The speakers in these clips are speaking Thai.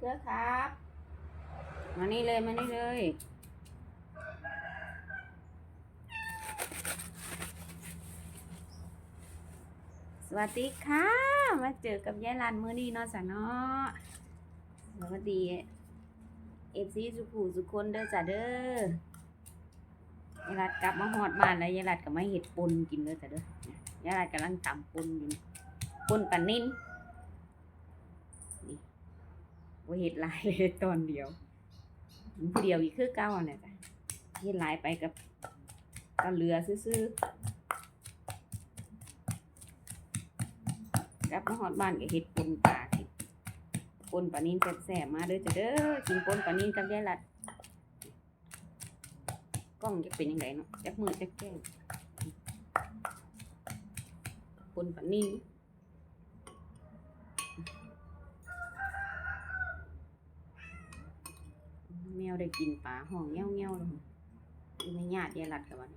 เสื้อครับ มานี่เลยมานี่เลยสวัสดีค่ะ มาเจอกับยายรันมือนี้เนาะจ้ะเนาะสวัสดีเอฟซีสุขูสุคนเด้อจ้ะเด้อยายรัดกลับมาฮอดบ้านแล้วยายรัดก็มาเห็ดปนกินเด้อจ้ะเด้อยายรัดกำลังตำปนอยู่นี่ปนปันนิ่น ว่าเห็ดหลายเลยตอนเดียวผู้เดียวอีกคือเก้าเนี่ยจ้ะเห็ดหลายไปกับก็เรือซื้อๆกับมาฮอดบ้านก็เฮ็ดปนปลาสิปนปลานินแซ่บๆมาเด้อจ้ะเด้อกินปนปลานินกับยายรัดกล้องจะเป็นยังไงเนาะจักมือจักแก้งปนปลานินแมว ได้กินปลาห้องเงี้ยวเงี้ยวเลยอยู่ในญาติยายรัดกับวัน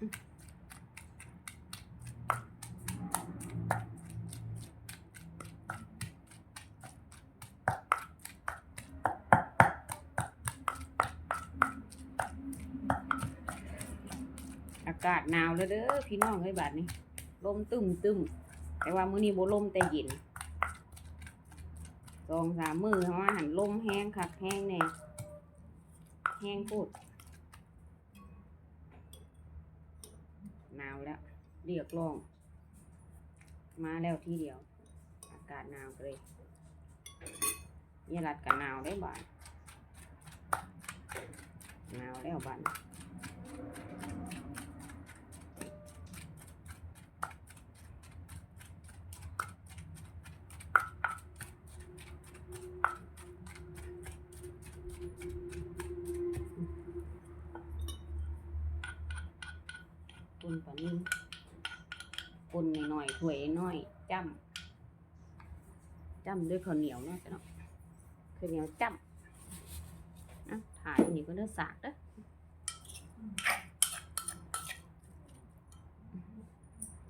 อืม อากาศหนาวแล้วเด้อพี่น้องเอ้ยบาดนี้ลมตึมตึมแต่ว่ามื้อนี้บ่ลมแต่เย็นสองสามมือเพราะว่าหันลมแห้งคักแห้งแน่แห้งพูดหนาวแล้วเรียกร้อง มาแล้วทีเดียว อากาศหนาวเลยยลัดกับหนาวได้บ้าดหนาวแล้วบ้าด ปนปลานิ่ม คนหน่อยๆถ้วยน้อยจ้ำจ้ำด้วยข้าวเหนียวเนาะจ้ะเนาะข้าวเหนียวจ้ำนะถ่ายนี่ก็เนื้อสากเด้อ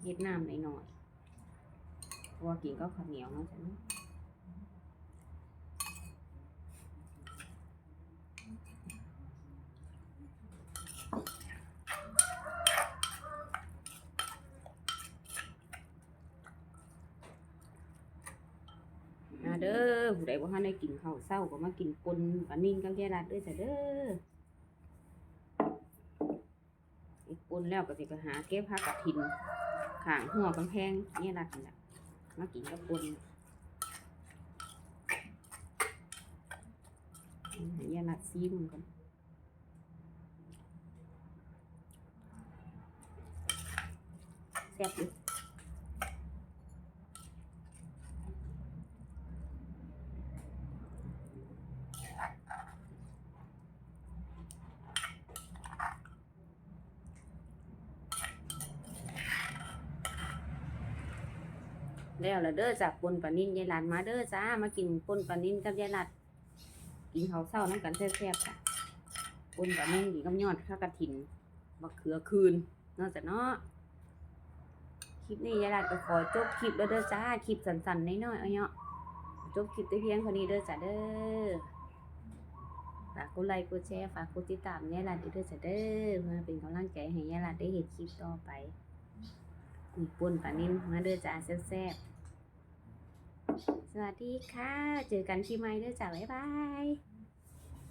เฮ็ดน้ำหน่อยๆว่ากินก็ข้าวเหนียวเนาะจ้ะเนาะ เด้อผู้ใดบ่ทันได้กินข้าวเช้าก็มากินปนปลานิ่นกับยายรัดเด้อจ้ะเด้ออีกปนแล้วก็สิไปหาเก็บผักกระถินข้างหัวกำแพงยายรัดนี่ล่ะมากินกับปนยายรัดซีมันก่อนแซ่บอยู่ แล้วละเด้อจากปนปานินยายหลานมาเด้อจ้ามากินปนปานินกับยายหลัดกินข้าวเช้าน้ำกันแซ่บๆค่ะปนปานินกินกับยอดข้าวกระถินบักเขือคืนนอกจากเนาะคลิปนี้ยายหลัดก็ขอจบคลิปแล้วเด้อจ้าคลิปสั้นๆน้อยๆเอาเนาะจบคลิปแต่เพียงเท่านี้เด้อจ้าเด้อฝากกดไลค์กดแชร์ฝากกดติดตามยายหลัดด้วยเด้อจ้าเด้อเพื่อเป็นกำลังใจให้ยายหลัดได้เห็นคลิปต่อไป มีปนปลานิ่มมาเด้อจ้าแซ่บๆสวัสดีค่ะ เจอกันที่ไม้ด้อจ้าบ๊ายบาย